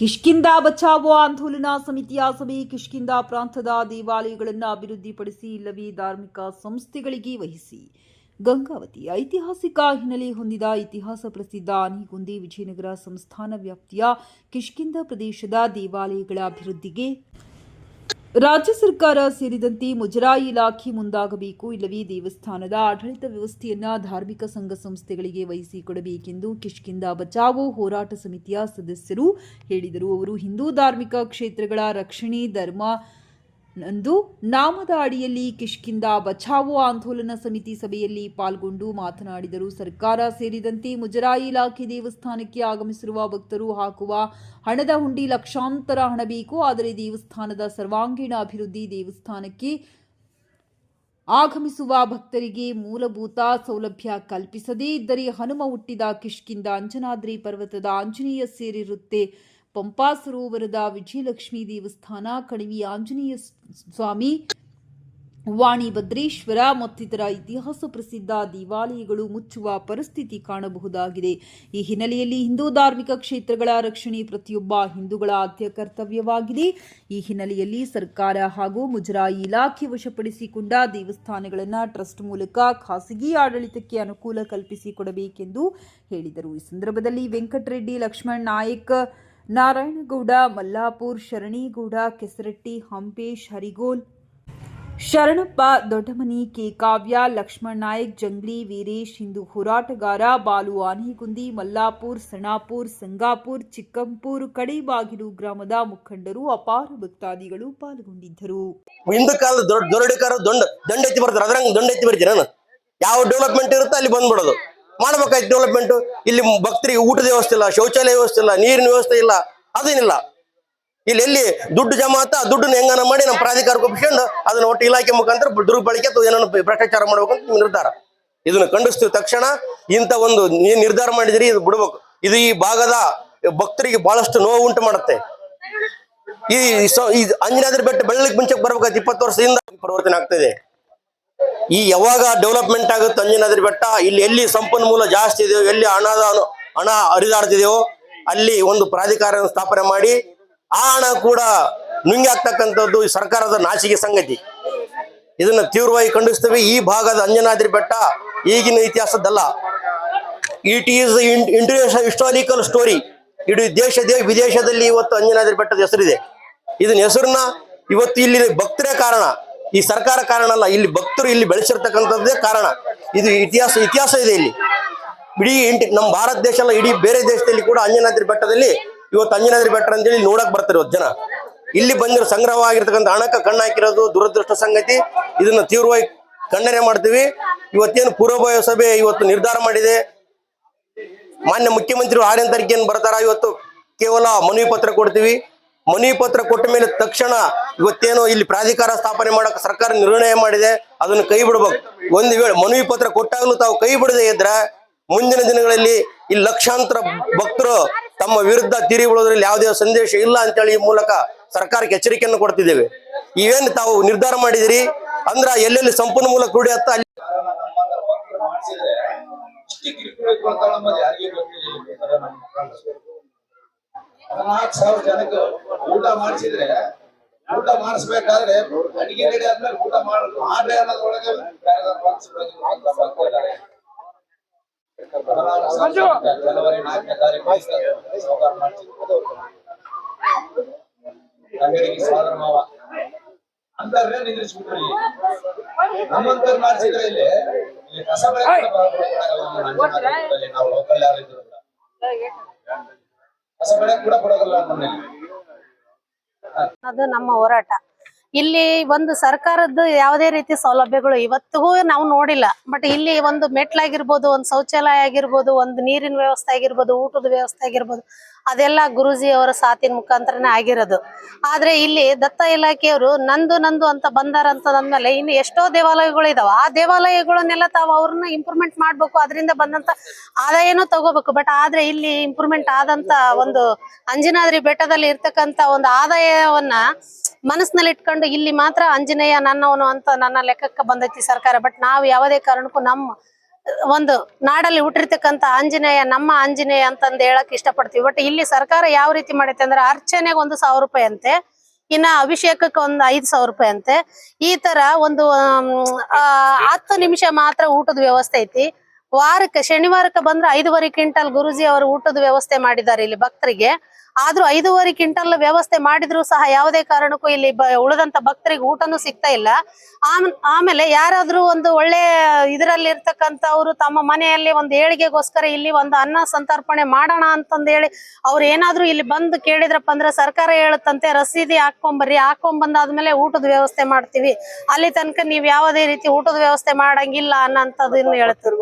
ಕಿಷ್ಕಿಂದ ಬಚಾವೋ ಆಂದೋಲನ ಸಮಿತಿಯ ಸಭೆ ಕಿಷ್ಕಿಂದ ಪ್ರಾಂತದ ದೇವಾಲಯಗಳನ್ನು ಅಭಿವೃದ್ಧಿಪಡಿಸಿ ಇಲ್ಲವೇ ಧಾರ್ಮಿಕ ಸಂಸ್ಥೆಗಳಿಗೆ ವಹಿಸಿ. ಗಂಗಾವತಿ ಐತಿಹಾಸಿಕ ಹಿನ್ನೆಲೆ ಹೊಂದಿದ ಇತಿಹಾಸ ಪ್ರಸಿದ್ಧ ಆನೆಗುಂದಿ ವಿಜಯನಗರ ಸಂಸ್ಥಾನ ವ್ಯಾಪ್ತಿಯ ಕಿಷ್ಕಿಂದ ಪ್ರದೇಶದ ದೇವಾಲಯಗಳ ಅಭಿವೃದ್ಧಿಗೆ ರಾಜ್ಯ ಸರ್ಕಾರ ಸೇರಿದಂತೆ ಮುಜರಾಯಿ ಇಲಾಖೆ ಮುಂದಾಗಬೇಕು ಇಲ್ಲವೇ ದೇವಸ್ಥಾನದ ಆಡಳಿತ ವ್ಯವಸ್ಥೆಯನ್ನ ಧಾರ್ಮಿಕ ಸಂಘ ಸಂಸ್ಥೆಗಳಿಗೆ ವಹಿಸಿಕೊಡಬೇಕೆಂದು ಕಿಷ್ಕಿಂದ ಬಚಾವೋ ಹೋರಾಟ ಸಮಿತಿಯ ಸದಸ್ಯರು ಹೇಳಿದರು. ಅವರು ಹಿಂದೂ ಧಾರ್ಮಿಕ ಕ್ಷೇತ್ರಗಳ ರಕ್ಷಣೆ, ಧರ್ಮ ನಂದು ನಾಮದ ಅಡಿಯಲ್ಲಿ ಕಿಷ್ಕಿಂದ ಬಚಾವೋ ಆಂದೋಲನ ಸಮಿತಿ ಸಭೆಯಲ್ಲಿ ಪಾಲ್ಗೊಂಡು ಮಾತನಾಡಿದರು. ಸರ್ಕಾರ ಸೇರಿದಂತೆ ಮುಜರಾಯಿ ಇಲಾಖೆ ದೇವಸ್ಥಾನಕ್ಕೆ ಆಗಮಿಸಿರುವ ಭಕ್ತರು ಹಾಕುವ ಹಣದ ಹುಂಡಿ ಲಕ್ಷಾಂತರ ಹಣ ಬೇಕು. ಆದರೆ ದೇವಸ್ಥಾನದ ಸರ್ವಾಂಗೀಣ ಅಭಿವೃದ್ಧಿ ದೇವಸ್ಥಾನಕ್ಕೆ ಆಗಮಿಸುವ ಭಕ್ತರಿಗೆ ಮೂಲಭೂತ ಸೌಲಭ್ಯ ಕಲ್ಪಿಸದೇ ಇದ್ದರೆ ಹನುಮ ಹುಟ್ಟಿದ ಕಿಷ್ಕಿಂದ ಅಂಜನಾದ್ರಿ ಪರ್ವತದ ಆಂಜನೇಯ ಸೇರಿರುತ್ತೆ. ಪಂಪಾ ಸರೋವರದ ವಿಜಯಲಕ್ಷ್ಮಿ ದೇವಸ್ಥಾನ, ಕಣಿವಿ ಆಂಜನೇಯ ಸ್ವಾಮಿ, ವಾಣಿ ಭದ್ರೇಶ್ವರ ಮತ್ತಿತರ ಇತಿಹಾಸ ಪ್ರಸಿದ್ಧ ದೇವಾಲಯಗಳು ಮುಚ್ಚುವ ಪರಿಸ್ಥಿತಿ ಕಾಣಬಹುದಾಗಿದೆ. ಈ ಹಿನ್ನೆಲೆಯಲ್ಲಿ ಹಿಂದೂ ಧಾರ್ಮಿಕ ಕ್ಷೇತ್ರಗಳ ರಕ್ಷಣೆ ಪ್ರತಿಯೊಬ್ಬ ಹಿಂದೂಗಳ ಆದ್ಯ ಕರ್ತವ್ಯವಾಗಿದೆ. ಈ ಹಿನ್ನೆಲೆಯಲ್ಲಿ ಸರ್ಕಾರ ಹಾಗೂ ಮುಜರಾಯಿ ಇಲಾಖೆ ವಶಪಡಿಸಿಕೊಂಡ ದೇವಸ್ಥಾನಗಳನ್ನು ಟ್ರಸ್ಟ್ ಮೂಲಕ ಖಾಸಗಿ ಆಡಳಿತಕ್ಕೆ ಅನುಕೂಲ ಕಲ್ಪಿಸಿಕೊಡಬೇಕೆಂದು ಹೇಳಿದರು. ಈ ಸಂದರ್ಭದಲ್ಲಿ ವೆಂಕಟರೆಡ್ಡಿ, ಲಕ್ಷ್ಮಣ್ ನಾಯಕ್ ನಾರಾಯಣಗೌಡ ಮಲ್ಲಾಪುರ್ ಶರಣೀಗೌಡ ಕೆಸರಟ್ಟಿ ಹಂಪೇಶ್ ಹರಿಗೋಲ್ ಶರಣಪ್ಪ ದೊಡ್ಡಮನಿ ಕೆ ಕಾವ್ಯ ಲಕ್ಷ್ಮಣ್ ನಾಯಕ್ ಜಂಗ್ಲಿ ವೀರೇಶ್ ಹಿಂದೂ ಹೋರಾಟಗಾರ ಬಾಲು ಆನೆಗುಂದಿ ಮಲ್ಲಾಪುರ್ ಸಣಾಪುರ್ ಸಂಗಾಪುರ್ ಚಿಕ್ಕಂಪುರ್ ಕಡಿಬಾಗಿಲು ಗ್ರಾಮದ ಮುಖಂಡರು ಅಪಾರ ಭಕ್ತಾದಿಗಳು ಪಾಲ್ಗೊಂಡಿದ್ದರು ಹಿಂದೂ ಕಾಲದ ದೊಡ್ಡ ದೊಡ್ಡ ದೊಂಡ ಎತ್ತಿ ಬರ್ತಾರೆ ಅದ್ರಂಗ ದಂಡ ಬರ್ತೀರ ಯಾವ ಡೆವಲಪ್ಮೆಂಟ್ ಇರುತ್ತೆ ಅಲ್ಲಿ ಬಂದ್ಬಿಡೋದು ಮಾಡ್ಬೇಕಾಯ್ತು ಡೆವಲಪ್ಮೆಂಟ್ ಇಲ್ಲಿ ಭಕ್ತರಿಗೆ ಊಟದ ವ್ಯವಸ್ಥೆ ಇಲ್ಲ, ಶೌಚಾಲಯ ವ್ಯವಸ್ಥೆ ಇಲ್ಲ, ನೀರಿನ ವ್ಯವಸ್ಥೆ ಇಲ್ಲ, ಅದೇನಿಲ್ಲ. ಇಲ್ಲಿ ಎಲ್ಲಿ ದುಡ್ಡು ಜಮಾ ಆತ ದುಡ್ಡನ್ನ ಹೆಂಗನ ಮಾಡಿ ನಮ್ಮ ಪ್ರಾಧಿಕಾರಕ್ಕೆ ಒಪ್ಪಿಕೊಂಡು ಅದನ್ನ ಒಟ್ಟು ಇಲಾಖೆ ಮುಖಾಂತರ ದುರ್ಬಳಕೆ ಅಥವಾ ಏನೋ ಭ್ರಷ್ಟಾಚಾರ ಮಾಡ್ಬೇಕು ಅಂತ ನಿರ್ಧಾರ. ಇದನ್ನ ಖಂಡಿಸ್ತೀವಿ. ತಕ್ಷಣ ಇಂಥ ಒಂದು ನಿರ್ಧಾರ ಮಾಡಿದ್ರಿ ಇದು ಬಿಡ್ಬೇಕು. ಇದು ಈ ಭಾಗದ ಭಕ್ತರಿಗೆ ಬಹಳಷ್ಟು ನೋವು ಉಂಟು ಮಾಡುತ್ತೆ. ಈ ಅಂಜನಾದ್ರಿ ಬೆಟ್ಟ ಬೆಳ್ಳಕ್ಕೆ ಮುಂಚೆಗೆ ಬರ್ಬೇಕಾಯ್ತು ಇಪ್ಪತ್ತು ವರ್ಷದಿಂದ ಪರಿವರ್ತನೆ ಆಗ್ತಿದೆ ಈ ಯಾವಾಗ ಡೆವಲಪ್ಮೆಂಟ್ ಆಗುತ್ತೆ ಅಂಜನಾದ್ರಿ ಬೆಟ್ಟ, ಇಲ್ಲಿ ಎಲ್ಲಿ ಸಂಪನ್ಮೂಲ ಜಾಸ್ತಿ ಇದೆಯೋ, ಎಲ್ಲಿ ಹಣದ ಹಣ ಹರಿದಾಡ್ತಿದೆಯೋ, ಅಲ್ಲಿ ಒಂದು ಪ್ರಾಧಿಕಾರ ಸ್ಥಾಪನೆ ಮಾಡಿ, ಆ ಹಣ ಕೂಡ ನುಂಗಾಗ್ತಕ್ಕಂಥದ್ದು ಈ ಸರ್ಕಾರದ ನಾಚಿಕೆ ಸಂಗತಿ. ಇದನ್ನ ತೀವ್ರವಾಗಿ ಖಂಡಿಸ್ತೇವೆ. ಈ ಭಾಗದ ಅಂಜನಾದ್ರಿ ಬೆಟ್ಟ ಈಗಿನ ಇತಿಹಾಸದ್ದಲ್ಲ. It is international historical story ಇಡೀ ದೇಶ ವಿದೇಶದಲ್ಲಿ ಇವತ್ತು ಅಂಜನಾದ್ರಿ ಬೆಟ್ಟದ ಹೆಸರಿದೆ. ಇದನ್ನ ಹೆಸರನ್ನ ಇವತ್ತು ಇಲ್ಲಿ ಭಕ್ತರೇ ಕಾರಣ ಈ ಸರ್ಕಾರ ಕಾರಣ ಅಲ್ಲ, ಇಲ್ಲಿ ಭಕ್ತರು ಇಲ್ಲಿ ಬೆಳೆಸಿರ್ತಕ್ಕಂಥದ್ದೇ ಕಾರಣ. ಇದು ಇತಿಹಾಸ ಇತಿಹಾಸ ಇದೆ ಇಲ್ಲಿ. ಇಡೀ ಇಂಟಿ, ನಮ್ಮ ಭಾರತ ದೇಶ ಅಲ್ಲ, ಇಡೀ ಬೇರೆ ದೇಶದಲ್ಲಿ ಕೂಡ ಅಂಜನಾದ್ರಿ ಬೆಟ್ಟದಲ್ಲಿ, ಇವತ್ತು ಅಂಜನಾದ್ರಿ ಬೆಟ್ಟ ಅಂತೇಳಿ ನೋಡಕ್ ಬರ್ತಾರೆ ಇವತ್ತು ಜನ. ಇಲ್ಲಿ ಬಂದಿರೋ ಸಂಗ್ರಹವಾಗಿರ್ತಕ್ಕಂಥ ಹಣಕ್ಕೆ ಕಣ್ಣು ಹಾಕಿರೋದು ದುರದೃಷ್ಟ ಸಂಗತಿ. ಇದನ್ನ ತೀವ್ರವಾಗಿ ಖಂಡನೆ ಮಾಡ್ತೀವಿ. ಇವತ್ತೇನು ಪೂರ್ವಭಾವಿ ಸಭೆ ಇವತ್ತು ನಿರ್ಧಾರ ಮಾಡಿದೆ. ಮಾನ್ಯ ಮುಖ್ಯಮಂತ್ರಿ ತಾರೀಕೇನು ಬರ್ತಾರ, ಇವತ್ತು ಕೇವಲ ಮನವಿ ಪತ್ರ ಕೊಡ್ತೀವಿ. ಮನವಿ ಪತ್ರ ಕೊಟ್ಟ ಮೇಲೆ ತಕ್ಷಣ ಇವತ್ತೇನು ಇಲ್ಲಿ ಪ್ರಾಧಿಕಾರ ಸ್ಥಾಪನೆ ಮಾಡಕ್ ಸರ್ಕಾರ ನಿರ್ಣಯ ಮಾಡಿದೆ, ಅದನ್ನು ಕೈ ಬಿಡ್ಬೇಕು. ಒಂದು ವೇಳೆ ಮನವಿ ಪತ್ರ ಕೊಟ್ಟಾಗಲೂ ತಾವು ಕೈ ಬಿಡದೆ ಇದ್ರೆ ಮುಂದಿನ ದಿನಗಳಲ್ಲಿ ಇಲ್ಲಿ ಲಕ್ಷಾಂತರ ಭಕ್ತರು ತಮ್ಮ ವಿರುದ್ಧ ತೀರಿ ಬಿಡೋದ್ರಲ್ಲಿ ಯಾವುದೇ ಸಂದೇಶ ಇಲ್ಲ ಅಂತೇಳಿ ಈ ಮೂಲಕ ಸರ್ಕಾರಕ್ಕೆ ಎಚ್ಚರಿಕೆಯನ್ನು ಕೊಡ್ತಿದ್ದೇವೆ. ಇವೇನು ತಾವು ನಿರ್ಧಾರ ಮಾಡಿದಿರಿ? ಅಂದ್ರ ಎಲ್ಲೆಲ್ಲಿ ಸಂಪನ್ಮೂಲ ಕ್ರೀಡೆ ಹತ್ತ ಅಲ್ಲಿ ಹದಿನಾಲ್ಕು ಸಾವಿರ ಜನಕ್ಕೆ ಊಟ ಮಾಡಿಸಿದ್ರೆ ಊಟ ಮಾಡಿಸ್ಬೇಕಾದ್ರೆ ಅಡಿಗೆ ರೆಡಿ ಆದ್ಮೇಲೆ ಊಟ ಮಾಡ ಮಾಡ್ರೆ ಅನ್ನೋದ್ರೊಳಗೆ ಜನವರಿ ನಾಲ್ಕನೇ ತಾರೀಕು ಸಾವುಕಾರ ಅಂಗಡಿಗೆ ಮಾವ. ನಮ್ಮಂತವ್ರು ಮಾಡ್ಸಿದ್ರೆ ಇಲ್ಲಿ ಇಲ್ಲಿ ಕಸ ಬೆಳೆ ನಾವು ಲೋಕಲ್ ಯಾರು ಅದು ನಮ್ಮ ಹೋರಾಟ. ಇಲ್ಲಿ ಒಂದು ಸರ್ಕಾರದ್ದು ಯಾವುದೇ ರೀತಿ ಸೌಲಭ್ಯಗಳು ಇವತ್ತಿಗೂ ನಾವು ನೋಡಿಲ್ಲ. ಬಟ್ ಇಲ್ಲಿ ಒಂದು ಮೆಟ್ಲಾಗಿರ್ಬೋದು, ಒಂದು ಶೌಚಾಲಯ ಆಗಿರ್ಬೋದು, ಒಂದು ನೀರಿನ ವ್ಯವಸ್ಥೆ ಆಗಿರ್ಬೋದು, ಊಟದ ವ್ಯವಸ್ಥೆ ಆಗಿರ್ಬೋದು ಅದೆಲ್ಲ ಗುರುಜಿ ಅವರ ಸಾತಿನ ಮುಖಾಂತರನೇ ಆಗಿರೋದು. ಆದ್ರೆ ಇಲ್ಲಿ ದತ್ತ ಇಲಾಖೆಯವರು ನಂದು ನಂದು ಅಂತ ಬಂದಾರ ಅಂತಂದ್ಮೇಲೆ ಇನ್ನು ಎಷ್ಟೋ ದೇವಾಲಯಗಳು ಇದಾವ. ಆ ದೇವಾಲಯಗಳನ್ನೆಲ್ಲ ತಾವು ಅವ್ರನ್ನ ಇಂಪ್ರೂವ್ಮೆಂಟ್ ಮಾಡ್ಬೇಕು, ಅದರಿಂದ ಬಂದಂತ ಆದಾಯನೂ ತಗೋಬೇಕು. ಬಟ್ ಆದ್ರೆ ಇಲ್ಲಿ ಇಂಪ್ರೂವ್ಮೆಂಟ್ ಆದಂತ ಒಂದು ಅಂಜನಾದ್ರಿ ಬೆಟ್ಟದಲ್ಲಿ ಇರ್ತಕ್ಕಂತ ಒಂದು ಆದಾಯವನ್ನ ಮನಸ್ಸಿನಲ್ಲಿ ಇಟ್ಕೊಂಡು ಇಲ್ಲಿ ಮಾತ್ರ ಆಂಜನೇಯ ನನ್ನವನು ಅಂತ ನನ್ನ ಲೆಕ್ಕಕ್ಕೆ ಬಂದೈತಿ ಸರ್ಕಾರ. ಬಟ್ ನಾವು ಯಾವುದೇ ಕಾರಣಕ್ಕೂ ನಮ್ಮ ಒಂದು ನಾಡಲ್ಲಿ ಹುಟ್ಟಿರ್ತಕ್ಕಂಥ ಆಂಜನೇಯ ನಮ್ಮ ಆಂಜನೇಯ ಅಂತಂದು ಹೇಳಕ್ ಇಷ್ಟಪಡ್ತೀವಿ. ಬಟ್ ಇಲ್ಲಿ ಸರ್ಕಾರ ಯಾವ ರೀತಿ ಮಾಡೈತೆ ಅಂದ್ರೆ ಅರ್ಚನೆಗೆ ಒಂದು ಸಾವಿರ ರೂಪಾಯಿ ಅಂತೆ ಇನ್ನ ಅಭಿಷೇಕಕ್ಕೆ ಒಂದು ಐದು ಸಾವಿರ ರೂಪಾಯಿ ಅಂತೆ. ಈ ತರ ಒಂದು ಆ, ಹತ್ತು ನಿಮಿಷ ಮಾತ್ರ ಊಟದ ವ್ಯವಸ್ಥೆ ಐತಿ. ವಾರಕ್ಕೆ ಶನಿವಾರಕ್ಕೆ ಬಂದ್ರೆ ಐದುವರೆ ಕ್ವಿಂಟಲ್ ಗುರುಜಿ ಅವರು ಊಟದ ವ್ಯವಸ್ಥೆ ಮಾಡಿದ್ದಾರೆ ಇಲ್ಲಿ ಭಕ್ತರಿಗೆ. ಆದ್ರೂ ಐದೂವರೆ ಕ್ವಿಂಟಲ್ ವ್ಯವಸ್ಥೆ ಮಾಡಿದ್ರು ಸಹ ಯಾವುದೇ ಕಾರಣಕ್ಕೂ ಇಲ್ಲಿ ಉಳಿದಂತ ಭಕ್ತರಿಗೆ ಊಟನೂ ಸಿಗ್ತಾ ಇಲ್ಲ. ಆಮ್- ಆಮೇಲೆ ಯಾರಾದ್ರೂ ಒಂದು ಒಳ್ಳೆ ಇದರಲ್ಲಿ ಇರ್ತಕ್ಕಂಥವ್ರು ತಮ್ಮ ಮನೆಯಲ್ಲಿ ಒಂದು ಏಳಿಗೆಗೋಸ್ಕರ ಇಲ್ಲಿ ಒಂದು ಅನ್ನ ಸಂತರ್ಪಣೆ ಮಾಡೋಣ ಅಂತಂದು ಹೇಳಿ ಅವ್ರು ಏನಾದ್ರೂ ಇಲ್ಲಿ ಬಂದು ಕೇಳಿದ್ರಪ್ಪ ಅಂದ್ರೆ ಸರ್ಕಾರ ಹೇಳುತ್ತಂತೆ ರಸೀದಿ ಹಾಕೊಂಬರ್ರಿ ಹಾಕೊಂಬಂದಾದ್ಮೇಲೆ ಊಟದ ವ್ಯವಸ್ಥೆ ಮಾಡ್ತೀವಿ. ಅಲ್ಲಿ ತನಕ ನೀವ್ ಯಾವುದೇ ರೀತಿ ಊಟದ ವ್ಯವಸ್ಥೆ ಮಾಡಂಗಿಲ್ಲ ಅನ್ನೋಂಥದ್ದನ್ನು ಹೇಳ್ತಾರೆ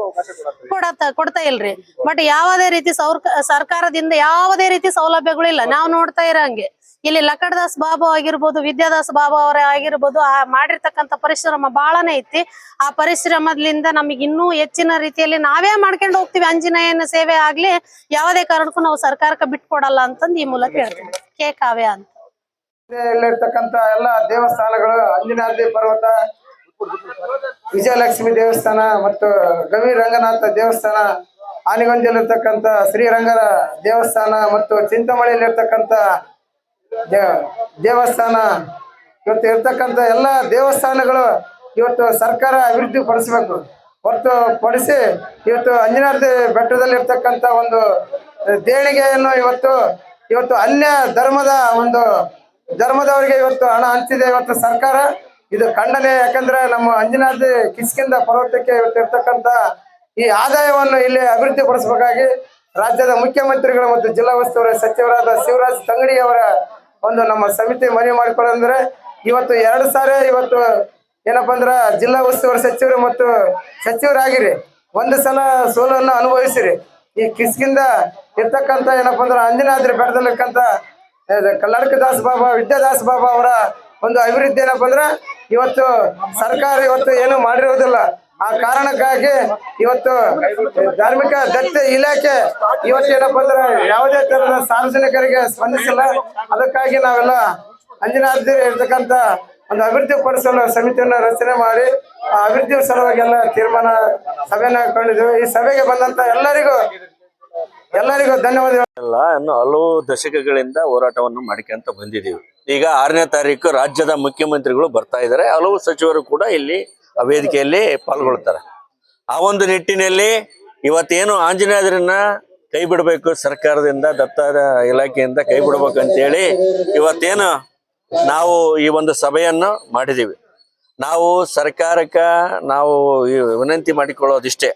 ಕೊಡತ್ತ, ಕೊಡ್ತಾ ಇಲ್ರಿ. ಬಟ್ ಯಾವುದೇ ರೀತಿ ಸೌರ್- ಸರ್ಕಾರದಿಂದ ಯಾವುದೇ ರೀತಿ ಸೌಲಭ್ಯಗಳಿಲ್ಲ ನಾವು ನೋಡ್ತಾ ಇರಂಗೆ ಇಲ್ಲಿ ಲಕಡದಾಸ್ ಬಾಬು ಆಗಿರ್ಬೋದು ವಿದ್ಯಾದಾಸ್ ಬಾಬು ಅವರೇ ಆಗಿರ್ಬೋದು ಆ ಮಾಡಿರ್ತಕ್ಕಂಥ ಪರಿಶ್ರಮ ಬಹಳನೇ ಐತಿ. ಆ ಪರಿಶ್ರಮದಿಂದ ನಮಗೆ ಇನ್ನೂ ಹೆಚ್ಚಿನ ರೀತಿಯಲ್ಲಿ ನಾವೇ ಮಾಡ್ಕೊಂಡು ಹೋಗ್ತೀವಿ. ಅಂಜನೇಯನ ಸೇವೆ ಆಗ್ಲಿ ಯಾವುದೇ ಕಾರಣಕ್ಕೂ ನಾವು ಸರ್ಕಾರಕ್ಕೆ ಬಿಟ್ಕೊಡಲ್ಲ ಅಂತಂದು ಈ ಮೂಲಕ ಹೇಳ್ತೀವಿ ಕೆ ಕಾವ್ಯ ಅಂತ. ಇಲ್ಲಿರ್ತಕ್ಕಂತ ಎಲ್ಲ ದೇವಸ್ಥಾನಗಳು ಅಂಜನಾದ್ರಿ ಪರ್ವತ ವಿಜಯಲಕ್ಷ್ಮಿ ದೇವಸ್ಥಾನ ಮತ್ತು ಗವಿ ರಂಗನಾಥ ದೇವಸ್ಥಾನ ಆನೆಗೊಂದಿಯಲ್ಲಿರ್ತಕ್ಕಂಥ ಶ್ರೀರಂಗರ ದೇವಸ್ಥಾನ ಮತ್ತು ಚಿಂತಾಮಣಿಯಲ್ಲಿರ್ತಕ್ಕಂಥ ದೇವಸ್ಥಾನ. ಇವತ್ತು ಇರ್ತಕ್ಕಂಥ ಎಲ್ಲ ದೇವಸ್ಥಾನಗಳು ಇವತ್ತು ಸರ್ಕಾರ ಅಭಿವೃದ್ಧಿ ಪಡಿಸಬೇಕು ಹೊರತು ಪಡಿಸಿ ಇವತ್ತು ಅಂಜನಾದ್ರಿ ಬೆಟ್ಟದಲ್ಲಿ ಇರ್ತಕ್ಕಂಥ ಒಂದು ದೇಣಿಗೆಯನ್ನು ಇವತ್ತು ಇವತ್ತು ಅನ್ಯ ಧರ್ಮದ ಒಂದು ಧರ್ಮದವರಿಗೆ ಇವತ್ತು ಹಣ ಹಂಚಿದೆ ಇವತ್ತು ಸರ್ಕಾರ. ಇದು ಖಂಡನೆ. ಯಾಕಂದ್ರೆ ನಮ್ಮ ಅಂಜನಾದ್ರಿ ಕಿಸ್ಕಿಂದ ಪರ್ವತಕ್ಕೆ ಇವತ್ತು ಇರ್ತಕ್ಕಂಥ ಈ ಆದಾಯವನ್ನು ಇಲ್ಲಿ ಅಭಿವೃದ್ಧಿ ಪಡಿಸಬೇಕಾಗಿ ರಾಜ್ಯದ ಮುಖ್ಯಮಂತ್ರಿಗಳು ಮತ್ತು ಜಿಲ್ಲಾ ಉಸ್ತುವಾರಿ ಸಚಿವರಾದ ಶಿವರಾಜ್ ತಂಗಡಿ ಅವರ ಒಂದು ನಮ್ಮ ಸಮಿತಿ ಮನವಿ ಮಾಡಿಕೊಳ್ಳಂದ್ರೆ ಇವತ್ತು ಎರಡು ಸಾರಿ ಇವತ್ತು ಏನಪ್ಪಾ ಅಂದ್ರ ಜಿಲ್ಲಾ ಉಸ್ತುವಾರಿ ಸಚಿವರು ಮತ್ತು ಸಚಿವರಾಗಿರಿ. ಒಂದು ಸಲ ಸೋಲನ್ನು ಅನುಭವಿಸಿರಿ. ಈ ಕಿಸ್ಕಿಂದ ಇರ್ತಕ್ಕಂಥ ಏನಪ್ಪಾ ಅಂದ್ರೆ ಅಂಜನಾದ್ರಿ ಬೆಟ್ಟದಲ್ಲಿರ್ತಕ್ಕಂಥ ಕಲ್ಲಡ್ಕ ದಾಸ್ ಬಾಬಾ ವಿದ್ಯಾದಾಸ್ ಬಾಬಾ ಅವರ ಒಂದು ಅಭಿವೃದ್ಧಿ ಏನಪ್ಪಾ ಅಂದ್ರೆ ಇವತ್ತು ಸರ್ಕಾರ ಇವತ್ತು ಏನು ಮಾಡಿರುವುದಿಲ್ಲ ಆ ಕಾರಣಕ್ಕಾಗಿ ಇವತ್ತು ಧಾರ್ಮಿಕ ದತ್ತಿ ಇಲಾಖೆ ಇವತ್ತು ಬಂದ್ರೆ ಅಂದ್ರೆ ಯಾವುದೇ ತರದ ಸಾರ್ವಜನಿಕರಿಗೆ ಸ್ಪಂದಿಸಿಲ್ಲ. ಅದಕ್ಕಾಗಿ ನಾವೆಲ್ಲ ಅಂಜನಾದ್ರಿ ಇರ್ತಕ್ಕಂತ ಒಂದು ಅಭಿವೃದ್ಧಿ ಪಡಿಸಲು ಸಮಿತಿಯನ್ನ ರಚನೆ ಮಾಡಿ ಆ ಅಭಿವೃದ್ಧಿ ಸಲುವಾಗಿ ಎಲ್ಲ ತೀರ್ಮಾನ ಸಭೆನ ಹಾಕೊಂಡಿದ್ದೇವೆ. ಈ ಸಭೆಗೆ ಬಂದಂತ ಎಲ್ಲರಿಗೂ ಎಲ್ಲರಿಗೂ ಧನ್ಯವಾದಗಳು. ಎಲ್ಲ ಇನ್ನು ಹಲವು ದಶಕಗಳಿಂದ ಹೋರಾಟವನ್ನು ಮಾಡ್ಕೊಂತ ಬಂದಿದ್ದೀವಿ. ಈಗ ಆರನೇ ತಾರೀಕು ರಾಜ್ಯದ ಮುಖ್ಯಮಂತ್ರಿಗಳು ಬರ್ತಾ ಇದ್ದಾರೆ. ಹಲವು ಸಚಿವರು ಕೂಡ ಇಲ್ಲಿ ವೇದಿಕೆಯಲ್ಲಿ ಪಾಲ್ಗೊಳ್ತಾರೆ. ಆ ಒಂದು ನಿಟ್ಟಿನಲ್ಲಿ ಇವತ್ತೇನು ಆಂಜನೇಯದ್ರನ್ನ ಕೈ ಬಿಡಬೇಕು ಸರ್ಕಾರದಿಂದ ದತ್ತ ಇಲಾಖೆಯಿಂದ ಕೈ ಬಿಡ್ಬೇಕು ಅಂತೇಳಿ ಇವತ್ತೇನು ನಾವು ಈ ಒಂದು ಸಭೆಯನ್ನು ಮಾಡಿದ್ದೀವಿ ನಾವು ಸರ್ಕಾರಕ್ಕೆ ನಾವು ವಿನಂತಿ ಮಾಡಿಕೊಳ್ಳೋದಿಷ್ಟೇ.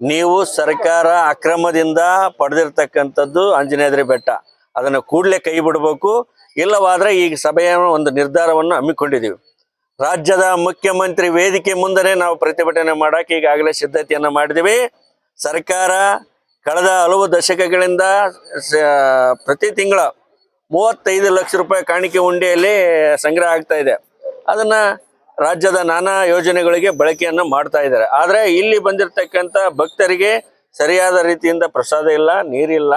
ನೀವು ಸರ್ಕಾರ ಅಕ್ರಮದಿಂದ ಪಡೆದಿರ್ತಕ್ಕಂಥದ್ದು ಆಂಜನೇಯದ್ರಿ ಬೆಟ್ಟ. ಅದನ್ನು ಕೂಡಲೇ ಕೈ ಬಿಡಬೇಕು. ಇಲ್ಲವಾದರೆ ಈ ಸಭೆಯ ಒಂದು ನಿರ್ಧಾರವನ್ನು ಹಮ್ಮಿಕೊಂಡಿದ್ದೀವಿ. ರಾಜ್ಯದ ಮುಖ್ಯಮಂತ್ರಿ ವೇದಿಕೆ ಮುಂದೆ ನಾವು ಪ್ರತಿಭಟನೆ ಮಾಡಕ್ಕೆ ಈಗಾಗಲೇ ಸಿದ್ಧತೆಯನ್ನು ಮಾಡಿದ್ದೀವಿ. ಸರ್ಕಾರ ಕಳೆದ ಹಲವು ದಶಕಗಳಿಂದ ಪ್ರತಿ ತಿಂಗಳ ಮೂವತ್ತೈದು ಲಕ್ಷ ರೂಪಾಯಿ ಕಾಣಿಕೆ ಉಂಡೆಯಲ್ಲಿ ಸಂಗ್ರಹ ಆಗ್ತಾ ಇದೆ. ಅದನ್ನ ರಾಜ್ಯದ ನಾನಾ ಯೋಜನೆಗಳಿಗೆ ಬಳಕೆಯನ್ನು ಮಾಡ್ತಾ ಇದ್ದಾರೆ. ಆದ್ರೆ ಇಲ್ಲಿ ಬಂದಿರತಕ್ಕಂಥ ಭಕ್ತರಿಗೆ ಸರಿಯಾದ ರೀತಿಯಿಂದ ಪ್ರಸಾದ ಇಲ್ಲ, ನೀರಿಲ್ಲ.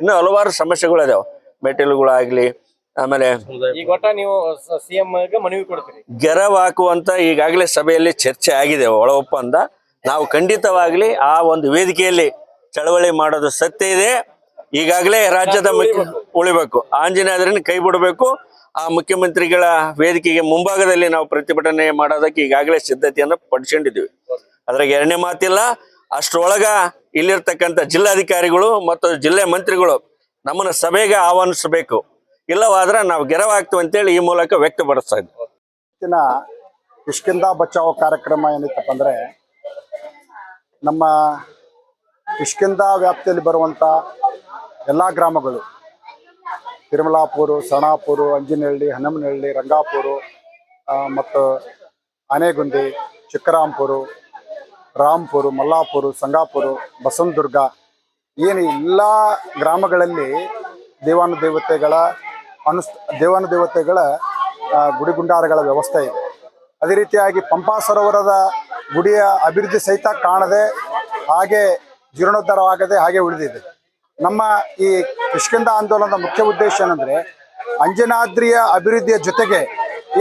ಇನ್ನೂ ಹಲವಾರು ಸಮಸ್ಯೆಗಳಿದಾವೆ ಮೆಟ್ಟಿಲುಗಳಾಗ್ಲಿ ಆಮೇಲೆ ಈಗ ಒಟ್ಟ ನೀವು ಸಿಎಂ ಮನವಿ ಕೊಡ್ತೀರಿ. ಗೆರವ್ ಹಾಕುವಂತ ಈಗಾಗಲೇ ಸಭೆಯಲ್ಲಿ ಚರ್ಚೆ ಆಗಿದೆ. ಒಳ ಒಪ್ಪಂದ ನಾವು ಖಂಡಿತವಾಗ್ಲಿ ಆ ಒಂದು ವೇದಿಕೆಯಲ್ಲಿ ಚಳವಳಿ ಮಾಡೋದು ಸತ್ಯ ಇದೆ. ಈಗಾಗಲೇ ರಾಜ್ಯದ ಮುಖ್ಯ ಉಳಿಬೇಕು. ಆಂಜನೇಯದ್ರನ್ನ ಕೈ ಬಿಡಬೇಕು ಆ ಮುಖ್ಯಮಂತ್ರಿಗಳ ವೇದಿಕೆಗೆ ಮುಂಭಾಗದಲ್ಲಿ ನಾವು ಪ್ರತಿಭಟನೆ ಮಾಡೋದಕ್ಕೆ ಈಗಾಗಲೇ ಸಿದ್ಧತೆಯನ್ನು ಪಡಿಸ್ಕೊಂಡಿದ್ದೀವಿ. ಅದ್ರಾಗ ಎರಡನೇ ಮಾತಿಲ್ಲ. ಅಷ್ಟರೊಳಗ ಇಲ್ಲಿರ್ತಕ್ಕಂಥ ಜಿಲ್ಲಾಧಿಕಾರಿಗಳು ಮತ್ತು ಜಿಲ್ಲೆ ಮಂತ್ರಿಗಳು ನಮ್ಮನ್ನ ಸಭೆಗೆ ಆಹ್ವಾನಿಸಬೇಕು. ಇಲ್ಲವಾದ್ರೆ ನಾವು ಗೆರವಾಗ್ತೀವಿ ಅಂತೇಳಿ ಈ ಮೂಲಕ ವ್ಯಕ್ತಪಡಿಸ್ತಾ ಇದ್ದೀವಿ ಇವತ್ತಿನ ಕಿಷ್ಕಿಂದ ಬಚಾವ್ ಕಾರ್ಯಕ್ರಮ ಏನಿತ್ತಪ್ಪ ಅಂದ್ರೆ, ನಮ್ಮ ಕಿಷ್ಕಿಂದ ವ್ಯಾಪ್ತಿಯಲ್ಲಿ ಬರುವಂತ ಎಲ್ಲಾ ಗ್ರಾಮಗಳು, ತಿರುಮಲಾಪುರ, ಸಣಾಪುರ, ಅಂಜಿನಹಳ್ಳಿ, ಹನುಮನಹಳ್ಳಿ, ರಂಗಾಪುರ ಮತ್ತು ಆನೆಗುಂದಿ, ಚಿಕ್ಕರಾಂಪುರ, ರಾಂಪುರ, ಮಲ್ಲಾಪುರ, ಸಂಗಾಪುರ, ಬಸವನದುರ್ಗ, ಏನು ಎಲ್ಲ ಗ್ರಾಮಗಳಲ್ಲಿ ದೇವಾನು ದೇವತೆಗಳ ಅನುಸ್ ದೇವಾನು ದೇವತೆಗಳ ಗುಡಿ ಗುಂಡಾರಗಳ ವ್ಯವಸ್ಥೆ ಇದೆ. ಅದೇ ರೀತಿಯಾಗಿ ಪಂಪಾ ಸರೋವರದ ಗುಡಿಯ ಅಭಿವೃದ್ಧಿ ಸಹಿತ ಕಾಣದೆ ಹಾಗೆ ಜೀರ್ಣೋದ್ಧಾರವಾಗದೆ ಹಾಗೆ ಉಳಿದಿದೆ. ನಮ್ಮ ಈ ಕಿಷ್ಕಿಂದ ಆಂದೋಲನದ ಮುಖ್ಯ ಉದ್ದೇಶ ಏನಂದ್ರೆ, ಅಂಜನಾದ್ರಿಯ ಅಭಿವೃದ್ಧಿಯ ಜೊತೆಗೆ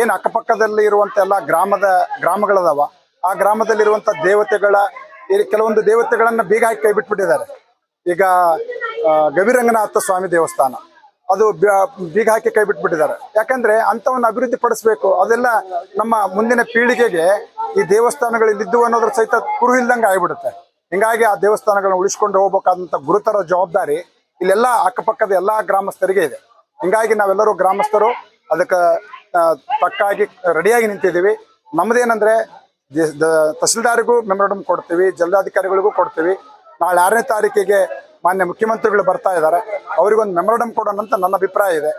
ಏನು ಅಕ್ಕಪಕ್ಕದಲ್ಲಿ ಇರುವಂಥ ಎಲ್ಲ ಗ್ರಾಮದ ಗ್ರಾಮಗಳದಾವ, ಆ ಗ್ರಾಮದಲ್ಲಿರುವಂಥ ದೇವತೆಗಳ ಕೆಲವೊಂದು ದೇವತೆಗಳನ್ನು ಬೀಗ ಹಾಕಿ ಕೈ ಬಿಟ್ಬಿಟ್ಟಿದ್ದಾರೆ. ಈಗ ಗವಿರಂಗನಾಥ ಸ್ವಾಮಿ ದೇವಸ್ಥಾನ. ಅದು ಬೀಗ ಹಾಕಿ ಕೈ ಬಿಟ್ಬಿಟ್ಟಿದ್ದಾರೆ. ಯಾಕಂದ್ರೆ ಅಂತವನ್ನ ಅಭಿವೃದ್ಧಿ ಪಡಿಸ್ಬೇಕು, ಅದೆಲ್ಲ ನಮ್ಮ ಮುಂದಿನ ಪೀಳಿಗೆಗೆ ಈ ದೇವಸ್ಥಾನಗಳು ಇಲ್ಲಿದ್ದು ಅನ್ನೋದ್ರ ಸಹಿತ ಕುರು ಇಲ್ದಂಗೆ ಆಗ್ಬಿಡುತ್ತೆ. ಹಿಂಗಾಗಿ ಆ ದೇವಸ್ಥಾನಗಳನ್ನ ಉಳಿಸ್ಕೊಂಡು ಹೋಗ್ಬೇಕಾದಂಥ ಗುರುತರ ಜವಾಬ್ದಾರಿ ಇಲ್ಲೆಲ್ಲ ಅಕ್ಕಪಕ್ಕದ ಎಲ್ಲಾ ಗ್ರಾಮಸ್ಥರಿಗೆ ಇದೆ. ಹಿಂಗಾಗಿ ನಾವೆಲ್ಲರೂ ಗ್ರಾಮಸ್ಥರು, ಅದಕ್ಕೆ ಪಕ್ಕಾಗಿ ರೆಡಿಯಾಗಿ ನಿಂತಿದ್ದೀವಿ. ನಮ್ಮದೇನಂದ್ರೆ ತಹಸೀಲ್ದಾರಿಗೂ ಮೆಮೊರಂಡಮ್ ಕೊಡ್ತೀವಿ, ಜಿಲ್ಲಾಧಿಕಾರಿಗಳಿಗೂ ಕೊಡ್ತೀವಿ. ನಾಳೆ ಆರನೇ ತಾರೀಕಿಗೆ ಮಾನ್ಯ ಮುಖ್ಯಮಂತ್ರಿಗಳು ಬರ್ತಾ ಇದ್ದಾರೆ. ಅವರಿಗೊಂದು ಮೆಮೊರಡಮ್ ಕೊಡೋಣ ಅಂತ ನನ್ನ ಅಭಿಪ್ರಾಯ ಇದೆ.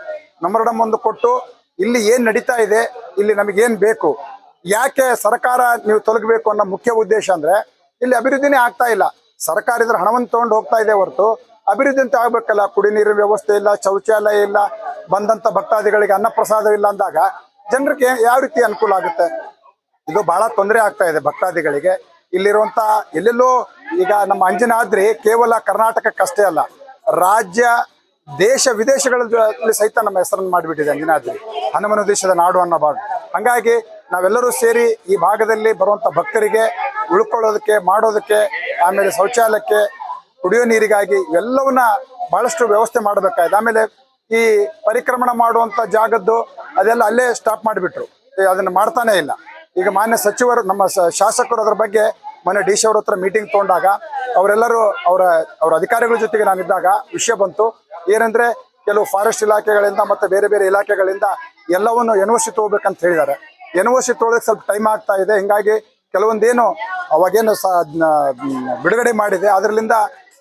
ಮೆಮೊರಂಡಮ್ ಒಂದು ಕೊಟ್ಟು ಇಲ್ಲಿ ಏನ್ ನಡೀತಾ ಇದೆ, ಇಲ್ಲಿ ನಮಗೇನ್ ಬೇಕು, ಯಾಕೆ ಸರ್ಕಾರ ನೀವು ತೊಲಗಬೇಕು ಅನ್ನೋ ಮುಖ್ಯ ಉದ್ದೇಶ ಅಂದ್ರೆ ಇಲ್ಲಿ ಅಭಿವೃದ್ಧಿನೇ ಆಗ್ತಾ ಇಲ್ಲ. ಸರ್ಕಾರ ಇದ್ರ ಹಣವನ್ನು ತೊಗೊಂಡು ಹೋಗ್ತಾ ಇದೆ ಹೊರತು ಅಭಿವೃದ್ಧಿ ಅಂತ ಆಗ್ಬೇಕಲ್ಲ. ಕುಡಿ ನೀರಿನ ವ್ಯವಸ್ಥೆ ಇಲ್ಲ, ಶೌಚಾಲಯ ಇಲ್ಲ, ಬಂದಂತ ಭಕ್ತಾದಿಗಳಿಗೆ ಅನ್ನಪ್ರಸಾದ ಇಲ್ಲ ಅಂದಾಗ ಜನರಿಗೆ ಯಾವ ರೀತಿ ಅನುಕೂಲ ಆಗುತ್ತೆ? ಇದು ಬಹಳ ತೊಂದರೆ ಆಗ್ತಾ ಇದೆ ಭಕ್ತಾದಿಗಳಿಗೆ. ಇಲ್ಲಿರುವಂತ ಎಲ್ಲೆಲ್ಲೋ ಈಗ ನಮ್ಮ ಅಂಜನಾದ್ರಿ ಕೇವಲ ಕರ್ನಾಟಕಕ್ಕಷ್ಟೇ ಅಲ್ಲ, ರಾಜ್ಯ, ದೇಶ ವಿದೇಶಗಳಲ್ಲಿ ಸಹಿತ ನಮ್ಮ ಹೆಸರನ್ನು ಮಾಡಿಬಿಟ್ಟಿದೆ ಅಂಜನಾದ್ರಿ, ಹನುಮನ ದೇಶದ ನಾಡು ಅನ್ನೋ ಭಾಗ. ಹಂಗಾಗಿ ನಾವೆಲ್ಲರೂ ಸೇರಿ ಈ ಭಾಗದಲ್ಲಿ ಬರುವಂತ ಭಕ್ತರಿಗೆ ಉಳ್ಕೊಳ್ಳೋದಕ್ಕೆ, ಮಾಡೋದಕ್ಕೆ, ಆಮೇಲೆ ಶೌಚಾಲಯಕ್ಕೆ, ಕುಡಿಯೋ ನೀರಿಗಾಗಿ ಇವೆಲ್ಲವನ್ನ ಬಹಳಷ್ಟು ವ್ಯವಸ್ಥೆ ಮಾಡಬೇಕಾಗಿದೆ. ಆಮೇಲೆ ಈ ಪರಿಕ್ರಮಣ ಮಾಡುವಂತ ಜಾಗದ್ದು ಅದೆಲ್ಲ ಅಲ್ಲೇ ಸ್ಟಾಪ್ ಮಾಡಿಬಿಟ್ರು. ಅದನ್ನ ಮಾಡ್ತಾನೆ ಇಲ್ಲ. ಈಗ ಮಾನ್ಯ ಸಚಿವರು, ನಮ್ಮ ಸ- ಶಾಸಕರು ಅದ್ರ ಬಗ್ಗೆ ಮೊನ್ನೆ ಡಿ ಸಿ ಅವ್ರ ಹತ್ರ ಮೀಟಿಂಗ್ ತಗೊಂಡಾಗ ಅವರೆಲ್ಲರೂ ಅವರ ಅವರ ಅಧಿಕಾರಿಗಳ ಜೊತೆಗೆ ನಾನಿದ್ದಾಗ ವಿಷಯ ಬಂತು. ಏನಂದ್ರೆ ಕೆಲವು ಫಾರೆಸ್ಟ್ ಇಲಾಖೆಗಳಿಂದ ಮತ್ತೆ ಬೇರೆ ಬೇರೆ ಇಲಾಖೆಗಳಿಂದ ಎಲ್ಲವನ್ನು ಎನ್ ಸಿ ತಗೋಬೇಕಂತ ಹೇಳಿದ್ದಾರೆ. ಎನ್ ಸಿ ತೊಗೊಳಕ್ಕೆ ಸ್ವಲ್ಪ ಟೈಮ್ ಆಗ್ತಾ ಇದೆ. ಹಿಂಗಾಗಿ ಕೆಲವೊಂದೇನು ಅವಾಗೇನು ಸ ಬಿಡುಗಡೆ ಮಾಡಿದೆ. ಅದರಿಂದ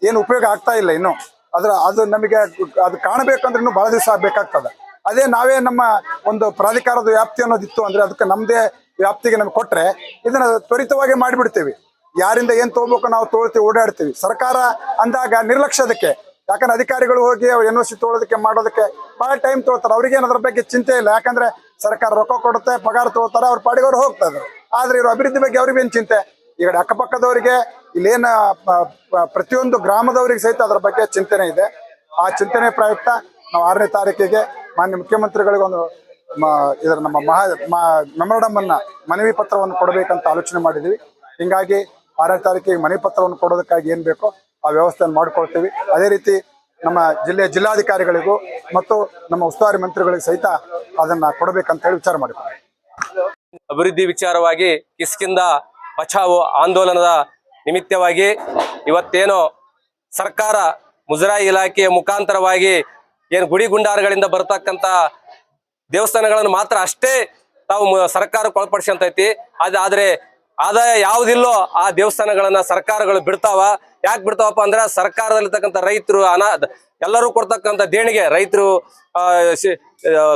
ಏನು ಉಪಯೋಗ ಆಗ್ತಾ ಇಲ್ಲ ಇನ್ನು. ಅದ್ರ, ಅದು ನಮಗೆ ಅದು ಕಾಣಬೇಕಂದ್ರೆ ಭಾಳ ದಿವಸ ಬೇಕಾಗ್ತದೆ ಅದೇ ನಾವೇ ನಮ್ಮ ಒಂದು ಪ್ರಾಧಿಕಾರದ ವ್ಯಾಪ್ತಿ ಅನ್ನೋದಿತ್ತು ಅಂದ್ರೆ ಅದಕ್ಕೆ ನಮ್ಮದೇ ವ್ಯಾಪ್ತಿಗೆ ನಮ್ಗೆ ಕೊಟ್ರೆ ಇದನ್ನ ತ್ವರಿತವಾಗಿ ಮಾಡಿಬಿಡ್ತೀವಿ. ಯಾರಿಂದ ಏನ್ ತಗೋಬೇಕು ನಾವು ತಗೊಳ್ತೀವಿ ಓಡಾಡ್ತೀವಿ. ಸರ್ಕಾರ ಅಂದಾಗ ನಿರ್ಲಕ್ಷ್ಯದಕ್ಕೆ ಯಾಕಂದ್ರೆ ಅಧಿಕಾರಿಗಳು ಹೋಗಿ ಅವ್ರು ಎನ್ ಸಿ ತೊಗೊಳೋದಕ್ಕೆ ಮಾಡೋದಕ್ಕೆ ಬಹಳ ಟೈಮ್ ತೊಗೊಳ್ತಾರೆ ಅವ್ರಿಗೇನು ಅದ್ರ ಬಗ್ಗೆ ಚಿಂತೆ ಇಲ್ಲ. ಯಾಕಂದ್ರೆ ಸರ್ಕಾರ ರೊಕ್ಕ ಕೊಡುತ್ತೆ, ಪಗಾರ ತೊಗೊಳ್ತಾರೆ ಅವ್ರ ಪಾಡಿಗೆ ಹೋಗ್ತಾರೆ ಆದ್ರೆ ಇವ್ರ ಅಭಿವೃದ್ಧಿ ಬಗ್ಗೆ ಅವ್ರಿಗೇನು ಚಿಂತೆ? ಈ ಕಡೆ ಅಕ್ಕಪಕ್ಕದವರಿಗೆ ಇಲ್ಲೇನ ಪ್ರತಿಯೊಂದು ಗ್ರಾಮದವರಿಗೆ ಸಹಿತ ಅದರ ಬಗ್ಗೆ ಚಿಂತನೆ ಇದೆ. ಆ ಚಿಂತನೆ ಪ್ರಯುಕ್ತ. ನಾವು ಆರನೇ ತಾರೀಕಿಗೆ ಮಾನ್ಯ ಮುಖ್ಯಮಂತ್ರಿಗಳಿಗೆ ಒಂದು ಮ- ಇದರ ನಮ್ಮ ಮಹಾ ಮೆಮೊರಡಮ್ ಅನ್ನ ಮನವಿ ಪತ್ರವನ್ನು ಕೊಡಬೇಕಂತ ಆಲೋಚನೆ ಮಾಡಿದ್ವಿ ಹಿಂಗಾಗಿ ಆರನೇ ತಾರೀಕಿಗೆ ಮನವಿ ಪತ್ರವನ್ನು ಕೊಡೋದಕ್ಕಾಗಿ ಏನ್ ಬೇಕೋ ಆ ವ್ಯವಸ್ಥೆಯನ್ನು ಮಾಡ್ಕೊಳ್ತೀವಿ. ಅದೇ ರೀತಿ ನಮ್ಮ ಜಿಲ್ಲೆಯ ಜಿಲ್ಲಾಧಿಕಾರಿಗಳಿಗೂ ಮತ್ತು ನಮ್ಮ ಉಸ್ತುವಾರಿ ಮಂತ್ರಿಗಳಿಗೆ ಸಹಿತ ಅದನ್ನ ಕೊಡಬೇಕಂತ ಹೇಳಿ ವಿಚಾರ ಮಾಡಿದ್ದಾರೆ ಅಭಿವೃದ್ಧಿ ವಿಚಾರವಾಗಿ ಕಿಸ್ಕಿಂದ ಬಚಾವು ಆಂದೋಲನದ ನಿಮಿತ್ತವಾಗಿ ಇವತ್ತೇನೋ ಸರ್ಕಾರ ಮುಜರಾಯಿ ಇಲಾಖೆಯ ಮುಖಾಂತರವಾಗಿ ಏನು ಗುಡಿ ಗುಂಡಾರಗಳಿಂದ ಬರ್ತಕ್ಕಂತ ದೇವಸ್ಥಾನಗಳನ್ನು ಮಾತ್ರ ಅಷ್ಟೇ ತಾವು ಸರ್ಕಾರಕ್ಕೆ ಅದು ಅದಾದ್ರೆ ಆದಾಯ ಯಾವುದಿಲ್ಲೋ ಆ ದೇವಸ್ಥಾನಗಳನ್ನ ಸರ್ಕಾರಗಳು ಬಿಡ್ತಾವ. ಯಾಕೆ ಬಿಡ್ತಾವಪ್ಪ ಅಂದ್ರೆ ಸರ್ಕಾರದಲ್ಲಿರ್ತಕ್ಕಂಥ ರೈತರು ಅನಾ ಎಲ್ಲರೂ ಕೊಡ್ತಕ್ಕಂಥ ದೇಣಿಗೆ, ರೈತರು